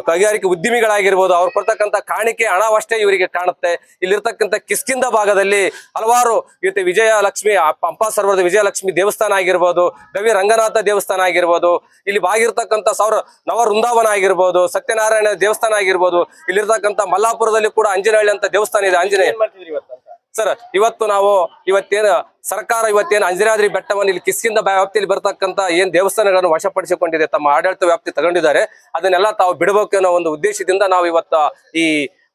ಕೈಗಾರಿಕೆ ಉದ್ಯಮಿಗಳಾಗಿರ್ಬೋದು, ಅವ್ರು ಕೊಡ್ತಕ್ಕಂಥ ಕಾಣಿಕೆ ಹಣವಷ್ಟೇ ಇವರಿಗೆ ಕಾಣುತ್ತೆ. ಇಲ್ಲಿರ್ತಕ್ಕಂಥ ಕಿಸ್ಕಿಂದ ಭಾಗದಲ್ಲಿ ಹಲವಾರು ಇವತ್ತು ವಿಜಯಲಕ್ಷ್ಮಿ ಪಂಪ ಸರ್ವರದ ಪಂಪಾ ಸರೋವರದ ವಿಜಯಲಕ್ಷ್ಮಿ ದೇವಸ್ಥಾನ ಆಗಿರ್ಬೋದು ಗವಿ ರಂಗನಾಥ ದೇವಸ್ಥಾನ ಆಗಿರ್ಬೋದು, ಇಲ್ಲಿ ಬಾಗಿರ್ತಕ್ಕಂಥ ಸೌರ ನವ ವೃಂದಾವನ ಆಗಿರ್ಬೋದು, ಸತ್ಯನಾರಾಯಣ ದೇವಸ್ಥಾನ ಆಗಿರ್ಬೋದು, ಇಲ್ಲಿರ್ತಕ್ಕಂಥ ಮಲ್ಲಾಪುರದಲ್ಲಿ ಕೂಡ ಅಂಜನಹಳ್ಳಿ ಅಂತ ದೇವಸ್ಥಾನ ಇದೆ. ಆಂಜನೇಯ ಸರ್, ಇವತ್ತು ನಾವು ಇವತ್ತೇನು ಸರ್ಕಾರ ಇವತ್ತೇನು ಅಂಜನಾದ್ರಿ ಬೆಟ್ಟವನ್ನು ಇಲ್ಲಿ ಕಿಸ್ಕಿಂದ ವ್ಯಾಪ್ತಿಯಲ್ಲಿ ಬರ್ತಕ್ಕಂಥ ಏನ್ ದೇವಸ್ಥಾನಗಳನ್ನು ವಶಪಡಿಸಿಕೊಂಡಿದೆ, ತಮ್ಮ ಆಡಳಿತ ವ್ಯಾಪ್ತಿ ತಗೊಂಡಿದ್ದಾರೆ, ಅದನ್ನೆಲ್ಲ ತಾವು ಬಿಡಬೇಕು ಅನ್ನೋ ಒಂದು ಉದ್ದೇಶದಿಂದ ನಾವು ಇವತ್ತ ಈ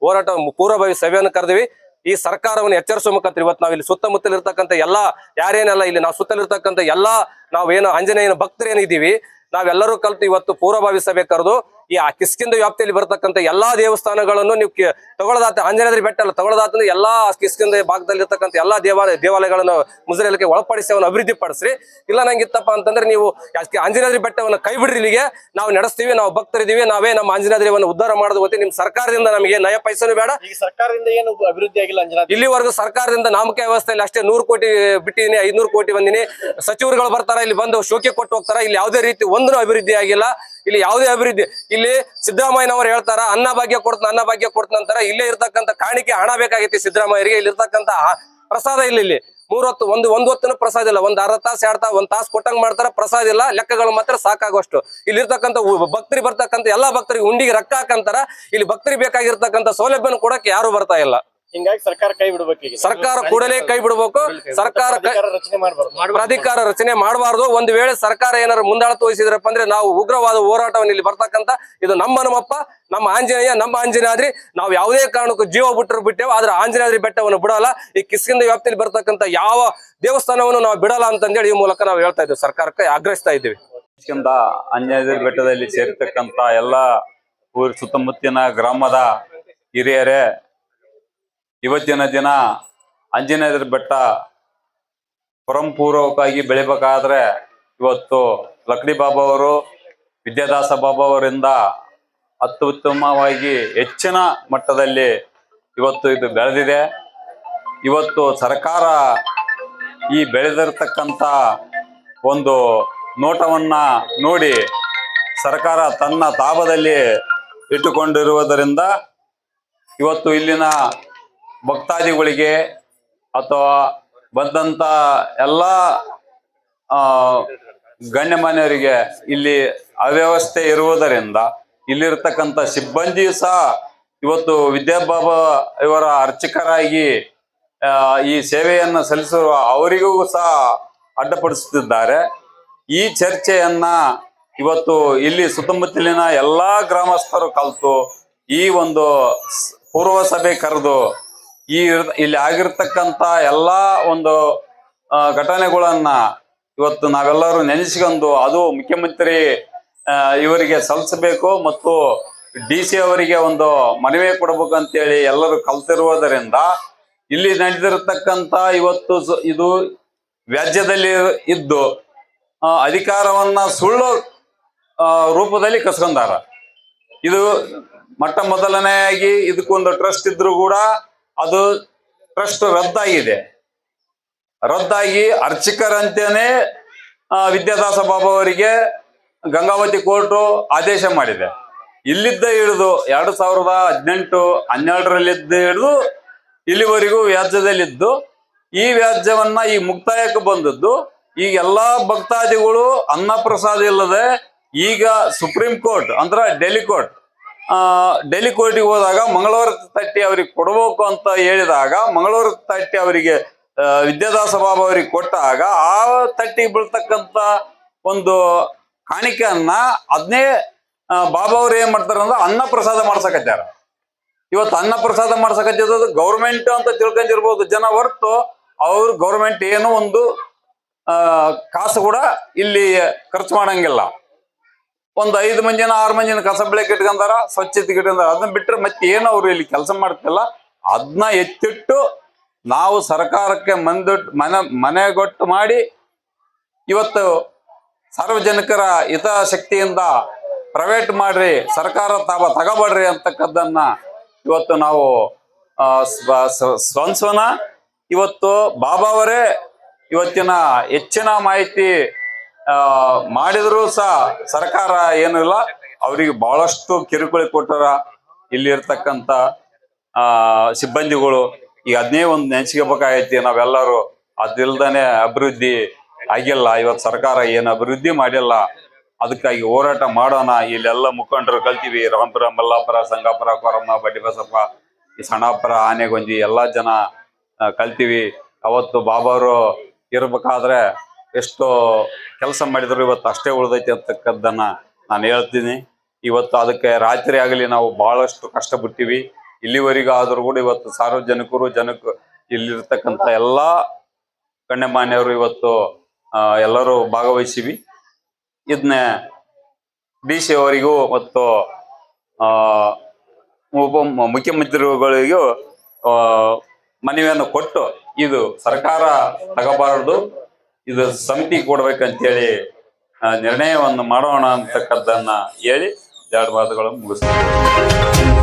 ಹೋರಾಟ ಪೂರ್ವಭಾವಿ ಸಭೆಯನ್ನು ಕರೆದಿವಿ. ಈ ಸರ್ಕಾರವನ್ನು ಎಚ್ಚರಿಸುವ ಮುಖಾಂತರ ಇವತ್ತು ನಾವು ಇಲ್ಲಿ ಸುತ್ತಮುತ್ತಲ ಇರ್ತಕ್ಕಂಥ ಎಲ್ಲಾ ಯಾರೇನಲ್ಲ ಇಲ್ಲಿ ನಾವು ಸುತ್ತಲಿರ್ತಕ್ಕಂಥ ಎಲ್ಲಾ ನಾವೇನೋ ಆಂಜನೇಯನ ಭಕ್ತರೇನಿದ್ದೀವಿ, ನಾವೆಲ್ಲರೂ ಕಲ್ತು ಇವತ್ತು ಪೂರ್ವಭಾವಿ ಸಭೆ ಕರೆದು ಈ ಆ ಕಿಸ್ಕಿಂದ ವ್ಯಾಪ್ತಿಯಲ್ಲಿ ಬರತಕ್ಕಂತ ಎಲ್ಲಾ ದೇವಸ್ಥಾನಗಳನ್ನು ನೀವು ತಗೊಳದಾತ ತಗೊಳ್ಳದಾತ ಆಂಜನೇಯ ಬೆಟ್ಟ ಅಲ್ಲ ತಗೊಳ್ಳದಾತ ಎಲ್ಲಾ ಕಿಸ್ಕಿಂದ ಭಾಗದಲ್ಲಿ ಇರ್ತಕ್ಕಂಥ ಎಲ್ಲಾ ದೇವಾಲಯ ದೇವಾಲಯಗಳನ್ನು ಮುಜರೇಲಕ್ಕೆ ಒಳಪಡಿಸಿ ಅವನ್ನ ಅಭಿವೃದ್ಧಿ ಪಡಿಸ್ರಿ ಇಲ್ಲ ನಂಗಿತ್ತಪ್ಪ ಅಂತಂದ್ರೆ ನೀವು ಆಂಜನೇಯದ್ರಿ ಆಂಜನೇಯ ಬೆಟ್ಟವನ್ನು ಕೈ ಬಿಡ್ರಿ ಇಲ್ಲಿಗೆ. ನಾವು ನಡೆಸ್ತೀವಿ ನಾವು ಭಕ್ತರಿದ್ದೀವಿ ನಾವೇ ನಮ್ಮ ಆಂಜನೇಯವನ್ನು ಉದ್ಧಾರ ಮಾಡೋದು ಗೊತ್ತಿ ನಿಮ್ ಸರ್ಕಾರದಿಂದ ನಮಗೆ ನಯ ಪೈಸನು ಬೇಡ. ಈ ಸರ್ಕಾರದಿಂದ ಏನು ಅಭಿವೃದ್ಧಿ ಆಗಿಲ್ಲ ಅಂಜನಾದ್ರಿ ಇಲ್ಲಿವರೆಗೂ ಸರ್ಕಾರದಿಂದ ನಾಮಕ ವ್ಯವಸ್ಥೆಯಲ್ಲಿ ಅಷ್ಟೇ ನೂರು ಕೋಟಿ ಬಿಟ್ಟಿದ್ದೀನಿ ಐದ್ನೂರು ಕೋಟಿ ಬಂದಿನಿ ಸಚಿವರುಗಳು ಬರ್ತಾರ ಇಲ್ಲಿ ಬಂದು ಶೋಕಿ ಕೊಟ್ಟು ಹೋಗ್ತಾರ ಇಲ್ಲಿ ಯಾವುದೇ ರೀತಿ ಒಂದೂ ಅಭಿವೃದ್ಧಿ ಆಗಿಲ್ಲ. ಇಲ್ಲಿ ಯಾವುದೇ ಅಭಿವೃದ್ಧಿ, ಇಲ್ಲಿ ಸಿದ್ದರಾಮಯ್ಯನವರು ಹೇಳ್ತಾರ, ಅನ್ನ ಭಾಗ್ಯ ಕೊಡ್ತ ಅನ್ನ ಭಾಗ್ಯ ಕೊಡ್ತ ಅಂತಾರ. ಇಲ್ಲೇ ಇರ್ತಕ್ಕಂಥ ಕಾಣಿಕೆ ಹಣ ಬೇಕಾಗೈತಿ ಸಿದ್ದರಾಮಯ್ಯರಿಗೆ, ಇಲ್ಲಿ ಇರ್ತಕ್ಕಂಥ ಪ್ರಸಾದ ಇಲ್ಲ ಇಲ್ಲಿ. ಮೂರೊತ್ತು, ಒಂದು, ಒಂದ್ ಹೊತ್ತನು ಪ್ರಸಾದ ಇಲ್ಲ. ಒಂದ್ ಅರ್ಧ ತಾಸು, ಎರಡ್ ತಾ ಒಂದ್ ತಾಸು ಕೊಟ್ಟಂಗ್ ಮಾಡ್ತಾರ, ಪ್ರಸಾದ ಇಲ್ಲ. ಲೆಕ್ಕಗಳು ಮಾತ್ರ ಸಾಕಾಗುವಷ್ಟು. ಇಲ್ಲಿ ಇರ್ತಕ್ಕಂತ ಭಕ್ತರಿಗೆ ಬರ್ತಕ್ಕಂಥ ಎಲ್ಲಾ ಭಕ್ತರಿಗೆ ಉಂಡಿಗೆ ರಕ್ಕ ಹಾಕಂತಾರ. ಇಲ್ಲಿ ಭಕ್ತರಿಗೆ ಬೇಕಾಗಿರ್ತಕ್ಕಂಥ ಸೌಲಭ್ಯನ ಕೊಡಕ್ಕೆ ಯಾರು ಬರ್ತಾ ಇಲ್ಲ. ಹಿಂಗಾಗಿ ಸರ್ಕಾರ ಕೈ ಬಿಡಬೇಕು ಈಗ. ಸರ್ಕಾರ ಕೂಡಲೇ ಕೈ ಬಿಡಬೇಕು. ಸರ್ಕಾರ ಪ್ರಾಧಿಕಾರ ರಚನೆ ಮಾಡಬಾರ್ದು. ಪ್ರಾಧಿಕಾರ ರಚನೆ ಮಾಡಬಾರ್ದು. ಒಂದು ವೇಳೆ ಸರ್ಕಾರ ಏನಾದ್ರು ಮುಂದಾಳ ತೋರಿಸಿದ್ರಪ್ಪ ಅಂದ್ರೆ ನಾವು ಉಗ್ರವಾದ ಹೋರಾಟವನ್ನು ಇಲ್ಲಿ ಬರ್ತಕ್ಕಂತ ಇದು ನಮ್ಮ ನಮ್ಮಪ್ಪ ನಮ್ಮ ಆಂಜನೇಯ ನಮ್ಮ ಆಂಜನೇಯಾದ್ರಿ ನಾವು ಯಾವುದೇ ಕಾರಣಕ್ಕೂ ಜೀವ ಬಿಟ್ಟರು ಬಿಟ್ಟೇವೆ. ಆದ್ರೆ ಆಂಜನಾದ್ರಿ ಬೆಟ್ಟವನ್ನು ಬಿಡಲ್ಲ. ಈ ಕಿಸ್ಕಿಂದ ವ್ಯಾಪ್ತಿಯಲ್ಲಿ ಬರ್ತಕ್ಕಂತ ಯಾವ ದೇವಸ್ಥಾನವನ್ನು ನಾವು ಬಿಡಲ್ಲ ಅಂತಂದೇಳಿ ಈ ಮೂಲಕ ನಾವು ಹೇಳ್ತಾ ಇದ್ದೇವೆ. ಸರ್ಕಾರಕ್ಕೆ ಆಗ್ರಹಿಸ್ತಾ ಇದ್ದೀವಿ. ಕಿಸ್ಕಿಂದ ಅಂಜನಾದ್ರಿ ಬೆಟ್ಟದಲ್ಲಿ ಸೇರ್ತಕ್ಕಂತ ಎಲ್ಲ ಊರ್ ಸುತ್ತಮುತ್ತಿನ ಗ್ರಾಮದ ಹಿರಿಯರೇ ಇವತ್ತಿನ ದಿನ ಅಂಜನಾದ್ರಿ ಬೆಟ್ಟ ಪರಂಪೂರ್ವಕವಾಗಿ ಬೆಳಿಬೇಕಾದ್ರೆ ಇವತ್ತು ಲಕ್ಡಿ ಬಾಬಾ ಅವರು, ವಿದ್ಯಾದಾಸ ಬಾಬಾ ಅವರಿಂದ ಅತ್ಯುತ್ತಮವಾಗಿ ಹೆಚ್ಚಿನ ಮಟ್ಟದಲ್ಲಿ ಇವತ್ತು ಇದು ಬೆಳೆದಿದೆ. ಇವತ್ತು ಸರ್ಕಾರ ಈ ಬೆಳೆದಿರ್ತಕ್ಕಂಥ ಒಂದು ನೋಟವನ್ನ ನೋಡಿ ಸರ್ಕಾರ ತನ್ನ ತಾಪದಲ್ಲಿ ಇಟ್ಟುಕೊಂಡಿರುವುದರಿಂದ ಇವತ್ತು ಇಲ್ಲಿನ ಭಕ್ತಾದಿಗಳಿಗೆ ಅಥವಾ ಬಂದಂತ ಎಲ್ಲ ಗಣ್ಯಮಾನ್ಯರಿಗೆ ಇಲ್ಲಿ ಅವ್ಯವಸ್ಥೆ ಇರುವುದರಿಂದ ಇಲ್ಲಿರ್ತಕ್ಕಂಥ ಸಿಬ್ಬಂದಿ ಸಹ ಇವತ್ತು ವಿದ್ಯಾಬಾಬಾ ಇವರ ಅರ್ಚಕರಾಗಿ ಈ ಸೇವೆಯನ್ನು ಸಲ್ಲಿಸುವ ಅವರಿಗೂ ಸಹ ಅಡ್ಡಪಡಿಸುತ್ತಿದ್ದಾರೆ. ಈ ಚರ್ಚೆಯನ್ನ ಇವತ್ತು ಇಲ್ಲಿ ಸುತ್ತಮುತ್ತಲಿನ ಎಲ್ಲಾ ಗ್ರಾಮಸ್ಥರು ಕಲಿತು ಈ ಒಂದು ಪೂರ್ವ ಸಭೆ ಕರೆದು ಈ ಇಲ್ಲಿ ಆಗಿರ್ತಕ್ಕಂತ ಎಲ್ಲಾ ಒಂದು ಘಟನೆಗಳನ್ನ ಇವತ್ತು ನಾವೆಲ್ಲರೂ ನೆನೆಸ್ಕೊಂಡು ಅದು ಮುಖ್ಯಮಂತ್ರಿ ಇವರಿಗೆ ಸಲ್ಲಿಸಬೇಕು ಮತ್ತು ಡಿ ಸಿ ಅವರಿಗೆ ಒಂದು ಮನವಿ ಕೊಡಬೇಕು ಅಂತೇಳಿ ಎಲ್ಲರೂ ಕಲ್ತಿರುವುದರಿಂದ ಇಲ್ಲಿ ನಡೆದಿರತಕ್ಕಂತ ಇವತ್ತು ಇದು ವ್ಯಾಜ್ಯದಲ್ಲಿ ಇದ್ದು ಅಧಿಕಾರವನ್ನ ಸುಳ್ಳು ರೂಪದಲ್ಲಿ ಕಸ್ಕೊಂಡಾರ. ಇದು ಮೊಟ್ಟ ಮೊದಲನೆಯಾಗಿ ಇದಕ್ಕೊಂದು ಟ್ರಸ್ಟ್ ಇದ್ರು ಕೂಡ ಅದು ಟ್ರಸ್ಟ್ ರದ್ದಾಗಿದೆ. ರದ್ದಾಗಿ ಅರ್ಚಕರಂತೆಯೇ ವಿದ್ಯಾದಾಸ ಬಾಬಾ ಅವರಿಗೆ ಗಂಗಾವತಿ ಕೋರ್ಟು ಆದೇಶ ಮಾಡಿದೆ. ಇಲ್ಲಿದ್ದ ಹಿಡಿದು ಎರಡು ಸಾವಿರದ ಹದಿನೆಂಟು ಹನ್ನೆರಡರಲ್ಲಿದ್ದ ಹಿಡಿದು ಇಲ್ಲಿವರೆಗೂ ವ್ಯಾಜ್ಯದಲ್ಲಿದ್ದು, ಈ ವ್ಯಾಜ್ಯವನ್ನ ಈ ಮುಕ್ತಾಯಕ್ಕೆ ಬಂದದ್ದು. ಈಗ ಎಲ್ಲಾ ಭಕ್ತಾದಿಗಳು ಅನ್ನ ಪ್ರಸಾದ ಇಲ್ಲದೆ ಈಗ ಸುಪ್ರೀಂ ಕೋರ್ಟ್, ಅಂದ್ರ ಡೆಲ್ಲಿ ಕೋರ್ಟ್ ಡೆಲ್ಲಿ ಕೋರ್ಟಿಗೆ ಹೋದಾಗ ಮಂಗಳವಾರ ತಟ್ಟಿ ಅವ್ರಿಗೆ ಕೊಡಬೇಕು ಅಂತ ಹೇಳಿದಾಗ ಮಂಗಳವಾರ ತಟ್ಟಿ ಅವರಿಗೆ ಆ, ವಿದ್ಯಾದಾಸ ಬಾಬಾ ಅವರಿಗೆ ಕೊಟ್ಟಾಗ ಆ ತಟ್ಟಿಗೆ ಬೀಳ್ತಕ್ಕಂತ ಒಂದು ಕಾಣಿಕೆಯನ್ನ ಅದನ್ನೇ ಬಾಬಾ ಅವ್ರು ಏನ್ ಮಾಡ್ತಾರ ಅಂದ್ರೆ ಅನ್ನ ಪ್ರಸಾದ ಮಾಡ್ಸಕತ್ತಾರ ಇವತ್ತು ಅನ್ನ ಪ್ರಸಾದ ಮಾಡ್ಸಕತ್ತ ಗೌರ್ಮೆಂಟ್ ಅಂತ ತಿಳ್ಕೊಂಡಿರ್ಬೋದು ಜನ ಹೊರತು ಅವ್ರು ಗೌರ್ಮೆಂಟ್ ಏನು ಒಂದು ಆ ಕಾಸು ಕೂಡ ಇಲ್ಲಿ ಖರ್ಚು ಮಾಡಂಗಿಲ್ಲ. ಒಂದು ಐದು ಮಂದಿನ ಆರು ಮಂದಿನ ಕಸ ಇಟ್ಕೊಂಡಾರ ಸ್ವಚ್ಛತೆ ಇಟ್ಕೊಂಡಾರ. ಅದನ್ನ ಬಿಟ್ಟರೆ ಮತ್ತೆ ಏನು ಅವ್ರು ಇಲ್ಲಿ ಕೆಲಸ ಮಾಡ್ತಿಲ್ಲ. ಅದನ್ನ ಎತ್ತಿಟ್ಟು ನಾವು ಸರ್ಕಾರಕ್ಕೆ ಮಂದೊಟ್ಟು ಮನೆ ಮನೆಗೊಟ್ಟು ಮಾಡಿ ಇವತ್ತು ಸಾರ್ವಜನಿಕರ ಹಿತಾಸಕ್ತಿಯಿಂದ ಪ್ರೈವೇಟ್ ಮಾಡ್ರಿ ಸರ್ಕಾರ ತಾವ ತಗೋಬೇಡ್ರಿ ಅಂತಕ್ಕದ್ದನ್ನ ಇವತ್ತು ನಾವು ಆ, ಸ್ವ- ಸ್ವ- ಸ್ವಂಸನ ಇವತ್ತು ಬಾಬಾ ಅವರೇ ಇವತ್ತಿನ ಹೆಚ್ಚಿನ ಮಾಹಿತಿ ಮಾಡಿದ್ರು ಸಹ ಸರ್ಕಾರ ಏನಿಲ್ಲ, ಅವರಿಗೆ ಬಹಳಷ್ಟು ಕಿರುಕುಳ ಕೊಟ್ಟರ. ಇಲ್ಲಿ ಇರ್ತಕ್ಕಂಥ ಆ, ಸಿಬ್ಬಂದಿಗಳು. ಈಗ ಅದನ್ನೇ ಒಂದು ನೆನ್ಸ್ಕೋಬೇಕಾಗೈತಿ, ನಾವೆಲ್ಲರೂ ಅದಿಲ್ದನೆ ಅಭಿವೃದ್ಧಿ ಆಗಿಲ್ಲ. ಇವತ್ತು ಸರ್ಕಾರ ಏನು ಅಭಿವೃದ್ಧಿ ಮಾಡಿಲ್ಲ. ಅದಕ್ಕಾಗಿ ಹೋರಾಟ ಮಾಡೋಣ. ಇಲ್ಲೆಲ್ಲ ಮುಖಂಡರು ಕಲ್ತೀವಿ, ರಾಮಪುರ, ಮಲ್ಲಾಪುರ, ಸಂಗಾಪುರ, ಕೊರಮ್ಮ ಬಡ್ಡಿ ಬಸಪ್ಪ ಈ ಸಣ್ಣಾಪುರ, ಆನೆಗೊಂಜಿ ಎಲ್ಲಾ ಜನ ಕಲ್ತೀವಿ. ಅವತ್ತು ಬಾಬಾರು ಇರ್ಬೇಕಾದ್ರೆ ಎಷ್ಟು ಕೆಲಸ ಮಾಡಿದ್ರು ಇವತ್ತು ಅಷ್ಟೇ ಉಳಿದೈತಿ ಅಂತಕ್ಕದ್ದನ್ನ ನಾನು ಹೇಳ್ತೀನಿ. ಇವತ್ತು ಅದಕ್ಕೆ ರಾತ್ರಿ ಆಗಲಿ ನಾವು ಬಹಳಷ್ಟು ಕಷ್ಟಪಟ್ಟಿವಿ ಇಲ್ಲಿವರೆಗೂ ಆದರೂ ಕೂಡ ಇವತ್ತು ಸಾರ್ವಜನಿಕರು, ಜನಕ ಇಲ್ಲಿರ್ತಕ್ಕಂಥ ಎಲ್ಲಾ ಗಣ್ಯಮಾನ್ಯರು ಇವತ್ತು ಎಲ್ಲರೂ ಭಾಗವಹಿಸಿವಿ. ಇದನ್ನ ಡಿ ಸಿ ಅವರಿಗೂ ಮತ್ತು ಉಪ ಮುಖ್ಯಮಂತ್ರಿಗಳಿಗೂ ಮನವಿಯನ್ನು ಕೊಟ್ಟು ಇದು ಸರ್ಕಾರ ತಗೋಬಾರದು. ಇದು ಸಮಿತಿ ಕೊಡ್ಬೇಕಂತೇಳಿ ನಿರ್ಣಯವನ್ನು ಮಾಡೋಣ ಅಂತಕ್ಕದ್ದನ್ನ ಹೇಳಿ ಎರಡು ಮಾತುಗಳನ್ನು ಮುಗಿಸ್ತೀನಿ.